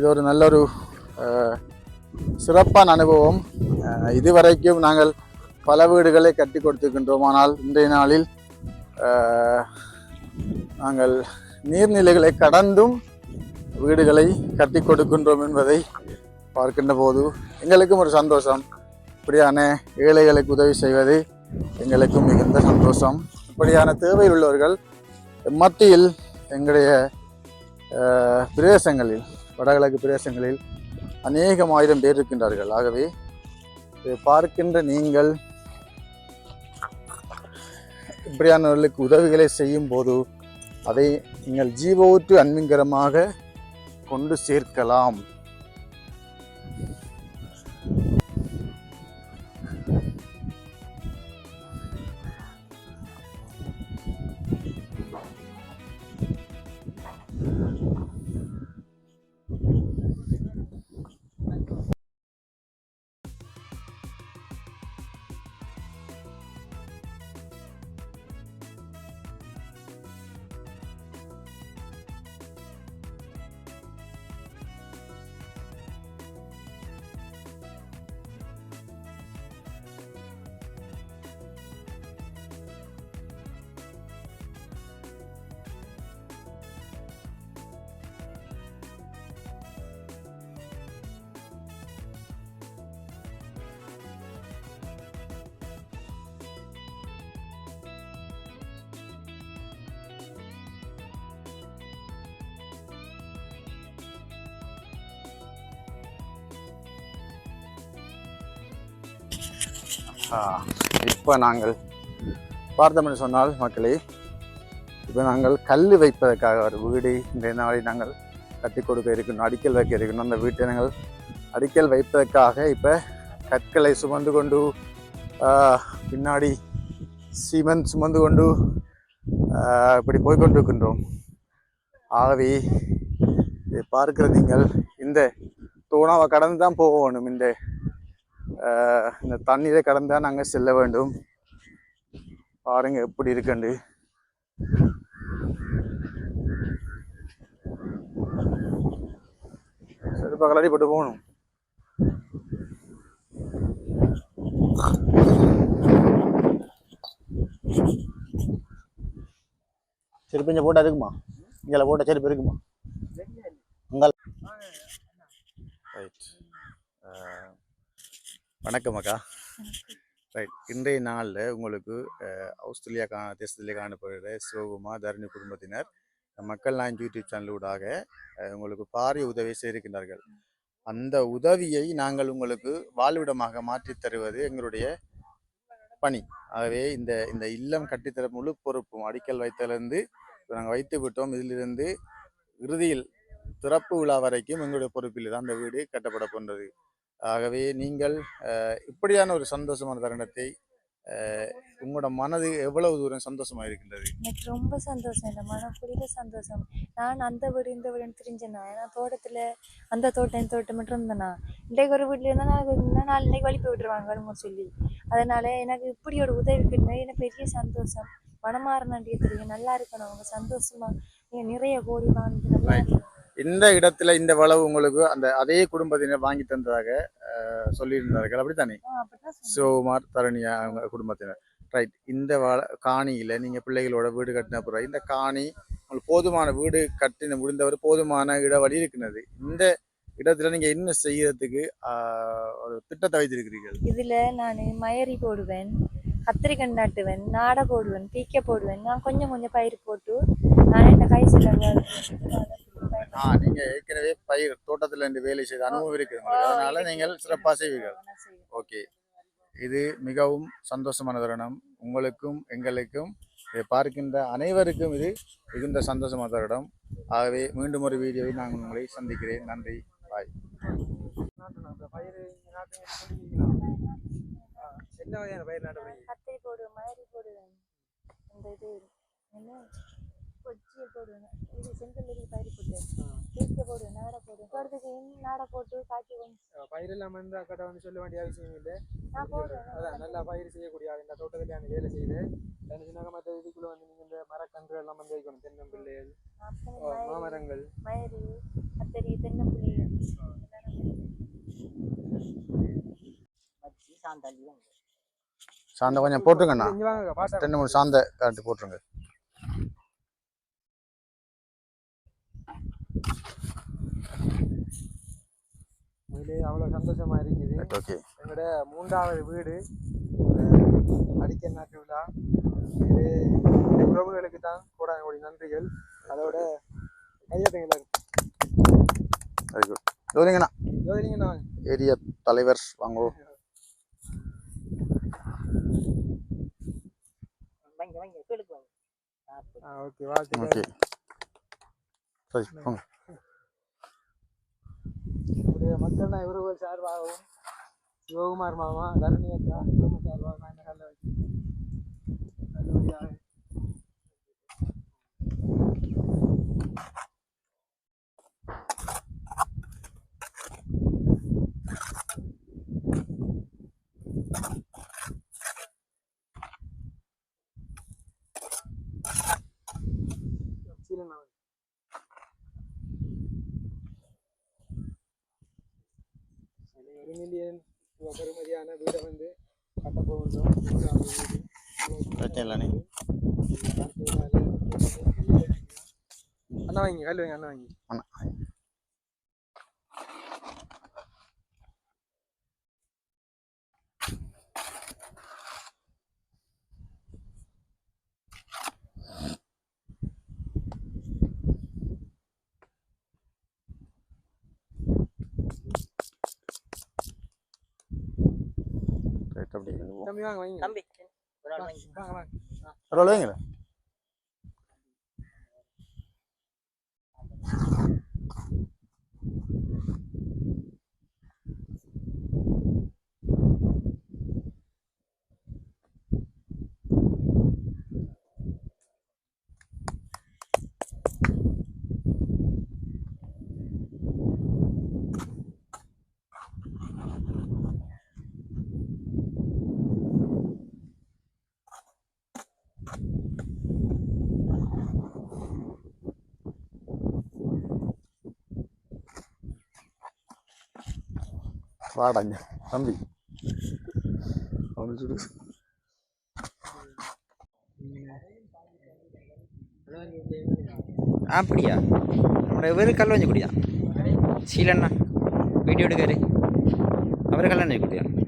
இது ஒரு நல்ல ஒரு சிறப்பான அனுபவம். இதுவரைக்கும் நாங்கள் பல வீடுகளை கட்டி கொடுத்துருக்கின்றோம். ஆனால் இன்றைய நாளில் நாங்கள் நீர்நிலைகளை கடந்தும் வீடுகளை கட்டி கொடுக்கின்றோம் என்பதை பார்க்கின்ற போது எங்களுக்கும் ஒரு சந்தோஷம். இப்படியான ஏழைகளுக்கு உதவி செய்வது எங்களுக்கும் மிகுந்த சந்தோஷம். இப்படியான தேவை உள்ளவர்கள் மத்தியில் எங்களுடைய பிரதேசங்களில் வடகிழக்கு பிரதேசங்களில் அநேகம் ஆயிரம் பேர் இருக்கின்றார்கள். ஆகவே இதை பார்க்கின்ற நீங்கள் இப்படியானவர்களுக்கு உதவிகளை செய்யும் போது அதை நீங்கள் ஜீவோற்று அன்பிங்கரமாக கொண்டு சேர்க்கலாம். இப்போ நாங்கள் பார்த்தோம் சொன்னால் மக்களே இப்போ நாங்கள் கல் வைப்பதற்காக ஒரு வீடு இந்த நாளை நாங்கள் கட்டி கொடுக்க இருக்கணும் அடிக்கல் வைக்க இருக்கணும் அந்த வீட்டை நாங்கள் அடிக்கல் வைப்பதற்காக இப்போ கற்களை சுமந்து கொண்டு பின்னாடி சிமெண்ட் சுமந்து கொண்டு இப்படி போய்கொண்டிருக்கின்றோம் ஆகவே இதை பார்க்கிற நீங்கள் இந்த தோணாவை கடந்து தான் போகணும். இந்த இந்த தண்ணீரை கடந்து தான் நாங்கள் செல்ல வேண்டும். பாருங்க எப்படி இருக்குண்டு செருப்பா கலரி போட்டு போகணும். செருப்பு இங்கே போட்டா இருக்குமா? இங்கே போட்ட செருப்பு இருக்குமா? அங்கே ரைட் வணக்கம் அக்கா. ரைட். இன்றைய நாளில் உங்களுக்கு ஆஸ்திரேலியா கா தேசத்திலே காணப்படுகிற சிவகுமார் தரணி குடும்பத்தினர் மக்கள் நான் யூடியூப் சேனலூடாக உங்களுக்கு பாரிய உதவி செய்திருக்கின்றார்கள். அந்த உதவியை நாங்கள் உங்களுக்கு வாழ்விடமாக மாற்றித் தருவது எங்களுடைய பணி. ஆகவே இந்த இந்த இல்லம் கட்டித்தர முழு பொறுப்பும் அடிக்கல் வைத்தலிருந்து நாங்கள் வைத்து விட்டோம். இதிலிருந்து இறுதியில் திறப்பு விழா வரைக்கும் எங்களுடைய பொறுப்பில் தான் அந்த வீடு கட்டப்பட போன்றது. ஆகவே நீங்கள் இப்படியான ஒரு சந்தோஷமான தருணத்தை உங்களோட மனது எவ்வளவு தூரம் சந்தோஷமா இருக்கின்றது? எனக்கு ரொம்ப சந்தோஷம். இந்த மனக்குளிர சந்தோஷம். நான் அந்த வீடு இந்த வீடுன்னு தெரிஞ்சேனா நான் தோட்டத்துல அந்த தோட்டம் இந்த தோட்டம் மட்டும் இருந்தேனா இன்றைக்கு ஒரு வீட்டுல இருந்தா நாளைக்கு இருந்தா நாலு நாளைக்கு வழி போய் விட்டுருவாங்க சொல்லி. அதனால எனக்கு இப்படி ஒரு உதவி கிடையாது எனக்கு பெரிய சந்தோஷம். மனமாற நன்றியை தெரியும் நல்லா இருக்கணும். அவங்க சந்தோஷமா நீங்க நிறைய கோடி வாங்கிட்டு நல்லா Right. இந்த இடத்துல இந்த வளவு உங்களுக்கு அந்த அதே குடும்பத்தினர் வாங்கி தந்ததாக சொல்லியிருந்தார்கள். அப்படித்தானே. சிவகுமார் தரணியா அவங்க குடும்பத்தினர். ரைட் இந்த வள காணியில் நீங்கள் பிள்ளைகளோட வீடு கட்டின பிறகு இந்த காணி உங்களுக்கு போதுமான வீடு கட்டின முடிந்தவர் போதுமான இடவழி இருக்கிறது. இந்த இடத்துல நீங்கள் என்ன செய்யறதுக்கு ஒரு திட்டத்தை வைத்திருக்கிறீர்கள்? இதுல நான் மயரி போடுவேன் கத்திரிக்காய் நாட்டுவேன் நாடை போடுவேன் பீக்க போடுவேன். நான் கொஞ்சம் கொஞ்சம் பயிர் போட்டு நான் என்ன கை செலவு ஆ நீங்கள் ஏற்கனவே பயிர் தோட்டத்தில் இருந்து வேலை செய்த அனுபவம் இருக்குது அதனால நீங்கள் சிறப்பாக செய்வீர்கள். ஓகே. இது மிகவும் சந்தோஷமான தருணம். உங்களுக்கும் எங்களுக்கும் இதை பார்க்கின்ற அனைவருக்கும் இது மிகுந்த சந்தோஷமான தருணம். ஆகவே மீண்டும் ஒரு வீடியோவில் நான் உங்களை சந்திக்கிறேன். நன்றி. பாய் என்ன வகையான பயிர் நாட்டு கத்திரி போடுவேன் மயரி போடுவேன் இந்த இது என்ன? கொச்சி போடுவேன். இது செங்கல் இருக்கு பயிர் போட்டு. தீர்க்க போடுவேன் நாடை போடுவேன். தோட்டத்துக்கு இன்னும் நாடை போட்டு காய்ச்சி வந்து பயிர் எல்லாம் வந்து அக்கட்ட வந்து சொல்ல வேண்டிய அவசியம் இல்லை. நான் போடுவேன் அதான் நல்லா பயிர் செய்யக்கூடிய ஆள். இந்த தோட்டத்துல அந்த வேலை செய்து என்ன சொன்னாங்க மற்ற இதுக்குள்ள வந்து நீங்க இந்த மரக்கன்று எல்லாம் வந்து வைக்கணும். தென்னம்பிள்ளைகள் மாமரங்கள். மயிறு கத்தரி சாந்தாளி வந்து சாந்த கொஞ்சம் போட்டுருங்கண்ணா. இங்க வாங்க பாட்டா ரெண்டு மூணு சாந்த காட்டு போட்டுருங்க. உண்மையிலே அவ்வளவு சந்தோஷமா இருக்குது. ஓகே எங்களோட மூன்றாவது வீடு அஹ், அடிக்கல் நாட்டு விழா. இது இந்த உறவுகளுக்கு தான் கூட என்னுடைய நன்றிகள். அதோட கையத்தைங்களா வெரி குட் ஜோதிங்கண்ணா. ஜோதினிங்க நான் ஏரியா தலைவர் வாங்கோ. வாங்க வாங்க கேளுக்கு வாங்க. ஓகே வாழ்த்துக்கள். ஓகே. சரி போங்க மக்கள் நான் உறவுகள் சார்பாகவும் சிவகுமார் மாமா தரணி அக்கா குடும்ப சார்பாக நான் இந்த காலில் வச்சு நல்லபடியாக சீலன் அவன். அது ஒரு மில்லியன் பெறுமதியான வீடை வந்து கட்ட போகின்றோம் மூன்றாவது வீடு. பிரச்சனை இல்லைண்ணே அண்ணா வாங்கி கல் வாங்கி அண்ணா வாங்கி அண்ணா ரைட் அப்படி வாங்க தம்பி வாங்க வாங்கி தம்பி ஒரு ஆள் வாங்கி வாங்க. வாங்க பரவாயில்ல வாடங்க தம்பி. அப்படின்னு சொல்லி அப்படியா நம்மளோட வெறும் கல் வஞ்சு குடியா. சீலண்ணா. வீடியோ எடுக்காரு. அவர் கல் வஞ்சு குடியா.